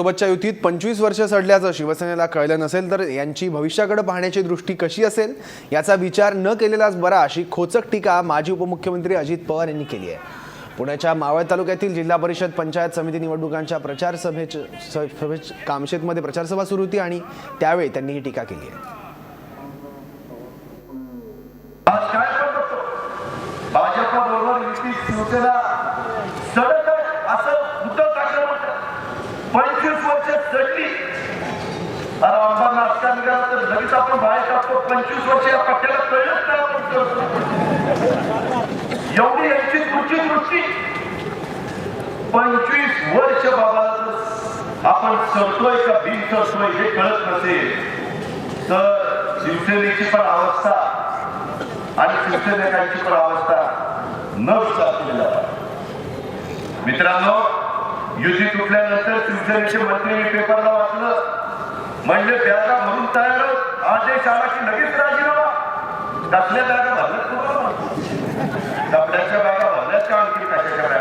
सोबतच्या युतीत पंचवीस वर्ष सडल्याचं शिवसेनेला कळलं नसेल तर यांची भविष्याकडे पाहण्याची दृष्टी कशी असेल याचा विचार न केलेलाच बरा अशी खोचक टीका माजी उपमुख्यमंत्री अजित पवार यांनी केली आहे. पुण्याच्या मावळ तालुक्यातील जिल्हा परिषद पंचायत समिती निवडणुकांच्या प्रचार सभेच सभेच कामशेतमध्ये प्रचारसभा सुरू होती आणि त्यावेळी त्यांनी ही टीका केली आहे. भाजप बरोबर युती शिवसेना पंचवीस वर्ष सडली अरे आंबा नाश्ता निघाला तर लगेच आपण बाहेर टाकतो. पंचवीस वर्ष या पट्ट्याला कळलंच आपण करतो एवढी यांची दृष्टी पंचवीस वर्ष बाबा आपण सरतोय का बिन सरतोय हे कळत नसेल. तर शिवसेनेची पण अवस्था आणि शिवसेनेकांची पण अवस्था न विचारलेला मित्रांनो युती तुटल्यानंतर शिवसेनेचे मंत्री पेपरला वाचलं. म्हणजे त्याला भरून तयार आहोत. आदेश आला की लगेच राजीनामा. कसल्या जागा भरल्यात तुम्हाला कपड्याच्या बागा भरल्यात का आणखी कशाच्या